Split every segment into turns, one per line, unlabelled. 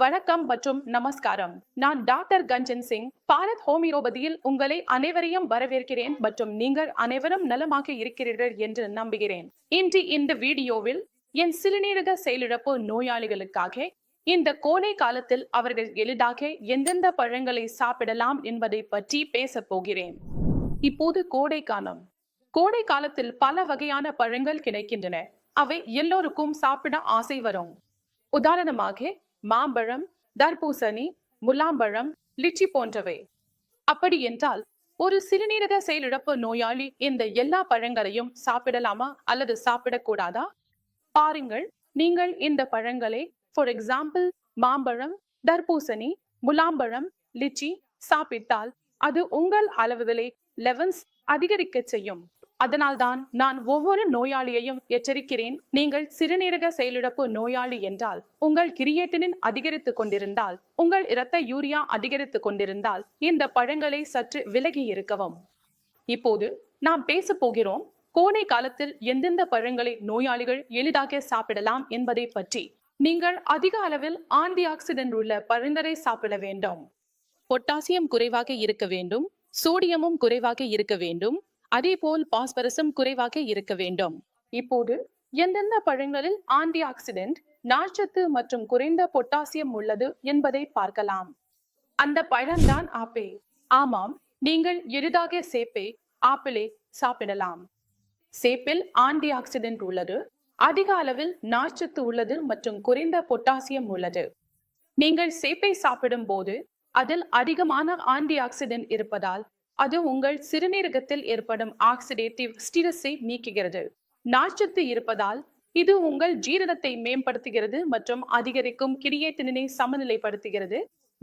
வணக்கம் மற்றும் நமஸ்காரம். நான் டாக்டர் கஞ்சன் சிங் பாரத் ஹோமியோபதியில் உங்களை அனைவரையும் வரவேற்கிறேன் மற்றும் நீங்கள் அனைவரும் நலமாக இருக்கிறீர்கள் என்று நம்புகிறேன். இன்று இந்த வீடியோவில் என் சிறுநீரக செயலிழப்பு நோயாளிகளுக்காக இந்த கோடை காலத்தில் அவர்கள் எளிதாக எந்தெந்த பழங்களை சாப்பிடலாம் என்பதை பற்றி பேச போகிறேன். இப்போது கோடை காலம். கோடை காலத்தில் பல வகையான பழங்கள் கிடைக்கின்றன. அவை எல்லோருக்கும் சாப்பிட ஆசை வரும். உதாரணமாக மாம்பழம் தர்பூசணி முலாம்பழம் லிச்சி போன்றவை. அப்படி என்றால் ஒரு சிறுநீரக செயலிழப்பு நோயாளி இந்த எல்லா பழங்களையும் சாப்பிடலாமா அல்லது சாப்பிடக்கூடாதா? பாருங்கள் நீங்கள் இந்த பழங்களை ஃபார் எக்ஸாம்பிள் மாம்பழம் தர்பூசணி முலாம்பழம் லிச்சி சாப்பிட்டால் அது உங்கள் அளவுகளை லெவன்ஸ் அதிகரிக்க செய்யும். அதனால்தான் நான் ஒவ்வொரு நோயாளியையும் எச்சரிக்கிறேன். நீங்கள் சிறுநீரக செயலிழப்பு நோயாளி என்றால் உங்கள் கிரியேட்டினின் அதிகரித்து கொண்டிருந்தால் உங்கள் இரத்த யூரியா அதிகரித்து கொண்டிருந்தால் இந்த பழங்களை சற்று விலகி இருக்கவும். இப்போது நாம் பேச போகிறோம் கோடை காலத்தில் எந்தெந்த பழங்களை நோயாளிகள் எளிதாக சாப்பிடலாம் என்பதை பற்றி. நீங்கள் அதிக அளவில் ஆன்டி ஆக்சிடென்ட் உள்ள பழங்களை சாப்பிட வேண்டும். பொட்டாசியம் குறைவாக இருக்க வேண்டும் சோடியமும் குறைவாக இருக்க வேண்டும் அதேபோல் பாஸ்பரஸும் குறைவாக இருக்க வேண்டும். இப்போது எந்தெந்த பழங்களில் ஆன்டி ஆக்சிடென்ட் நார்ச்சத்து மற்றும் குறைந்த பொட்டாசியம் உள்ளது என்பதை பார்க்கலாம். அந்த பழம்தான் ஆப்பிள் ஆமாம் நீங்கள் எளிதாக சேப்பை ஆப்பிளை சாப்பிடலாம். சேப்பில் ஆன்டி ஆக்சிடென்ட் உள்ளது அதிக அளவில் நார்ச்சத்து உள்ளது மற்றும் குறைந்த பொட்டாசியம் உள்ளது. நீங்கள் சேப்பை சாப்பிடும் போது அதில் அதிகமான ஆன்டி ஆக்சிடென்ட் இருப்பதால் அது உங்கள் சிறுநீரகத்தில் ஏற்படும் ஆக்சிடேட்டிவ் ஸ்டிரஸை நீக்குகிறது. நார்ச்சத்து இருப்பதால் இது உங்கள் ஜீரணத்தை மேம்படுத்துகிறது மற்றும் அதிகரிக்கும் கிரியேட்டினை சமநிலைப்படுத்துகிறது.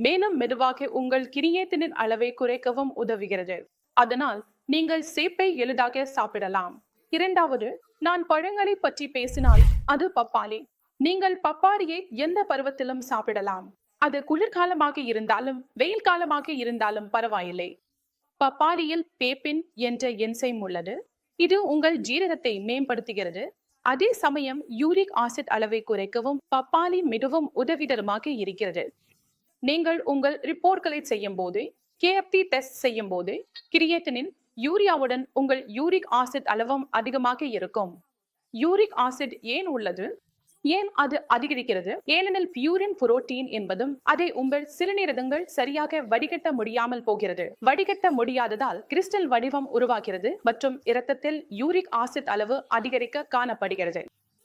மேலும் மெதுவாக உங்கள் கிரியேட்டினின் அளவை குறைக்கவும் உதவுகிறது. அதனால் நீங்கள் சேப்பை எளிதாக சாப்பிடலாம். இரண்டாவது நான் பழங்களை பற்றி பேசினால் அது பப்பாளி. நீங்கள் பப்பாளியை எந்த பருவத்திலும் சாப்பிடலாம். அது குளிர்காலமாக இருந்தாலும் வெயில் காலமாக இருந்தாலும் பரவாயில்லை. பப்பாளியில் பேப்பின் என்ற என்சைம் உள்ளது. இது உங்கள் ஜீரகத்தை மேம்படுத்துகிறது. அதே சமயம் யூரிக் ஆசிட் அளவை குறைக்கவும் பப்பாளி மிகவும் உதவிகரமாக இருக்கிறது. நீங்கள் உங்கள் ரிப்போர்ட்களை செய்யும் போது கேஎஃப்டி டெஸ்ட் செய்யும் போது கிரியேட்டனின் யூரியாவுடன் உங்கள் யூரிக் ஆசிட் அளவும் அதிகமாக இருக்கும். யூரிக் ஆசிட் ஏன் உள்ளது? ஏன் அது அதிகரிக்கிறது? ஏனெனில் பியூரின் புரோட்டீன் என்பதும் அதை உங்கள் சிறுநீரகங்கள் சரியாக வடிகட்ட முடியாமல் போகிறது. வடிகட்ட முடியாததால் கிறிஸ்டல் வடிவம் உருவாகிறது மற்றும் இரத்தத்தில் யூரிக் ஆசிட் அளவு அதிகரிக்க காணப்படுகிறது.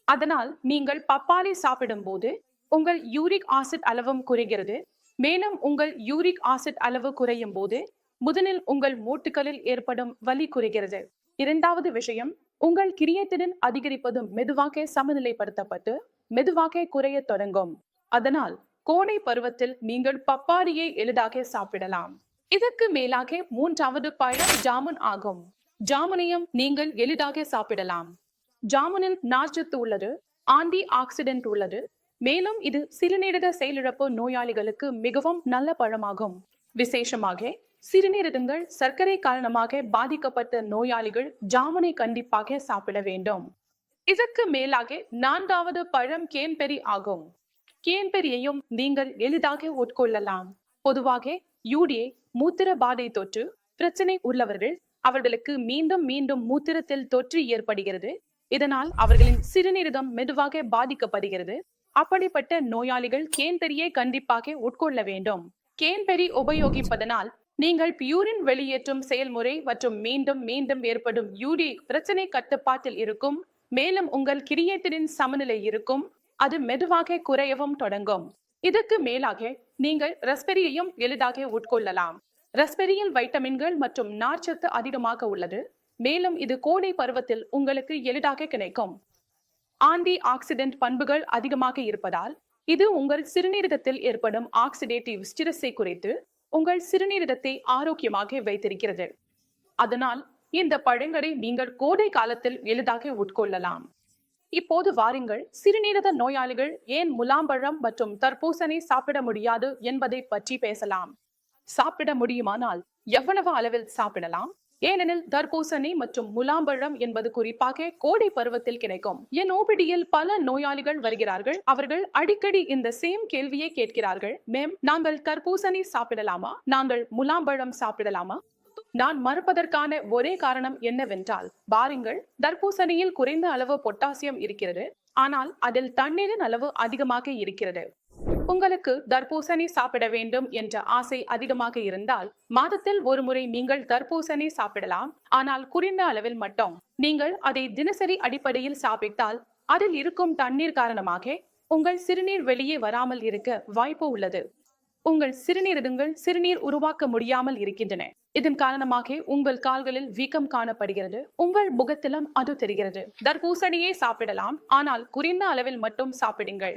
அதனால் நீங்கள் பப்பாளி சாப்பிடும் போது உங்கள் யூரிக் ஆசிட் அளவும் குறைகிறது. மேலும் உங்கள் யூரிக் ஆசிட் அளவு குறையும் போது முதலில் உங்கள் மூட்டுகளில் ஏற்படும் வலி குறைகிறது. இரண்டாவது விஷயம் உங்கள் கிரியேட்டினின் அதிகரிப்பது மெதுவாக சமநிலைப்படுத்தப்பட்டு மெதுவாக குறைய தொடங்கும். அதனால் கோடை பருவத்தில் நீங்கள் பப்பாளியை எளிதாக சாப்பிடலாம். இதற்கு மேலாக மூன்றாவது பழம் ஜாமுன் ஆகும். ஜாமுனையும் நீங்கள் எளிதாக சாப்பிடலாம். ஜாமுனில் நார்ச்சத்து உள்ளது ஆன்டி ஆக்சிடென்ட் உள்ளது. மேலும் இது சிறுநீரக செயலிழப்பு நோயாளிகளுக்கு மிகவும் நல்ல பழமாகும். விசேஷமாக சிறுநீரகங்கள் சர்க்கரை காரணமாக பாதிக்கப்பட்ட நோயாளிகள் ஜாமுனை கண்டிப்பாக சாப்பிட வேண்டும். இதற்கு மேலாக நான்காவது பழம் கேன்பெரி ஆகும். கேன்பெரியையும் நீங்கள் எளிதாக உட்கொள்ளலாம். பொதுவாக யூடிஏ மூத்திர பாதை தொற்று பிரச்சனை உள்ளவர்கள் அவர்களுக்கு மீண்டும் மீண்டும் மூத்திரத்தில் தொற்று ஏற்படுகிறது. இதனால் அவர்களின் சிறுநீரகம் மெதுவாக பாதிக்கப்படுகிறது. அப்படிப்பட்ட நோயாளிகள் கேன்பெரியை கண்டிப்பாக உட்கொள்ள வேண்டும். கேன்பெரி உபயோகிப்பதனால் நீங்கள் பியூரின் வெளியேற்றும் செயல்முறை மற்றும் மீண்டும் மீண்டும் ஏற்படும் யூரி பிரச்சனை கட்டுப்பாட்டில் இருக்கும். மேலும் உங்கள் கிரியேட்டரின் சமநிலை இருக்கும். அது மெதுவாக குறையவும் தொடங்கும். இதற்கு மேலாக நீங்கள் ரஸ்பெரியையும் எளிதாக உட்கொள்ளலாம். ரஸ்பெரியில் வைட்டமின்கள் மற்றும் நார்ச்சத்து அதிகமாக உள்ளது. மேலும் இது கோடை பருவத்தில் உங்களுக்கு எளிதாக கிடைக்கும். ஆன்டி ஆக்சிடென்ட் பண்புகள் அதிகமாக இருப்பதால் இது உங்கள் சிறுநீரகத்தில் ஏற்படும் ஆக்சிடேட்டிவ் ஸ்டிரஸை குறைத்து உங்கள் சிறுநீரகத்தை ஆரோக்கியமாக வைத்திருக்கிறது. அதனால் இந்த பழங்களை நீங்கள் கோடை காலத்தில் எளிதாக உட்கொள்ளலாம். இப்போது வாருங்கள் சிறுநீரக நோயாளிகள் ஏன் முலாம்பழம் மற்றும் தர்பூசணி சாப்பிட முடியாது என்பதை பற்றி பேசலாம். சாப்பிட முடியுமானால் எவ்வளவு அளவில் சாப்பிடலாம்? ஏனெனில் தர்பூசணி மற்றும் முலாம்பழம் என்பது குறிப்பாக கோடை பருவத்தில் கிடைக்கும். என் ஓபிடியில் பல நோயாளிகள் வருகிறார்கள். அவர்கள் அடிக்கடி இந்த சேம் கேள்வியை கேட்கிறார்கள். மேம் நாங்கள் தர்பூசணி சாப்பிடலாமா? நாங்கள் முலாம்பழம் சாப்பிடலாமா? நான் மறுப்பதற்கான ஒரே காரணம் என்னவென்றால் பாருங்கள் தர்பூசணியில் குறைந்த அளவு பொட்டாசியம் இருக்கிறது. ஆனால் அதில் தண்ணீரின் அளவு அதிகமாக இருக்கிறது. உங்களுக்கு தர்பூசணி சாப்பிட வேண்டும் என்ற ஆசை அதிகமாக இருந்தால் மாதத்தில் ஒரு முறை நீங்கள் தர்பூசணி சாப்பிடலாம். ஆனால் குறைந்த அளவில் மட்டும். நீங்கள் அதை தினசரி அடிப்படையில் சாப்பிட்டால் அதில் இருக்கும் தண்ணீர் காரணமாக உங்கள் சிறுநீர் வெளியே வராமல் இருக்க வாய்ப்பு உள்ளது. உங்கள் சிறுநீரகங்கள் சிறுநீர் உருவாக்க முடியாமல் இருக்கின்றன. இதன் காரணமாக உங்கள் கால்களில் வீக்கம் காணப்படுகிறது. உங்கள் முகத்திலும் அது தெரிகிறது. தர்பூசணியை சாப்பிடலாம். ஆனால் குறைந்த அளவில் மட்டும் சாப்பிடுங்கள்.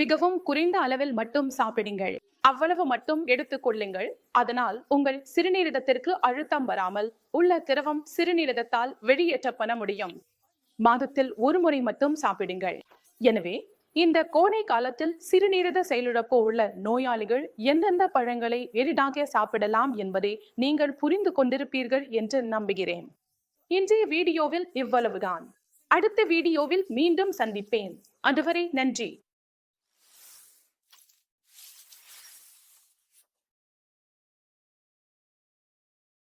மிகவும் குறைந்த அளவில் மட்டும் சாப்பிடுங்கள். அவ்வளவு மட்டும் எடுத்துக் கொள்ளுங்கள். அதனால் உங்கள் சிறுநீரகத்திற்கு அழுத்தம் வராமல் உள்ள திரவம் சிறுநீரகத்தால் வெளியேற்றப்பட முடியும். மாதத்தில் ஒரு முறை மட்டும் சாப்பிடுங்கள். எனவே இந்த கோடை காலத்தில் சிறுநீரக செயலிழப்பு உள்ள நோயாளிகள் எந்தெந்த பழங்களை எளிதாக சாப்பிடலாம் என்பதை நீங்கள் புரிந்து கொண்டிருப்பீர்கள் என்று நம்புகிறேன். இன்றைய வீடியோவில் இவ்வளவுதான். அடுத்த வீடியோவில் மீண்டும் சந்திப்பேன். அதுவரை நன்றி.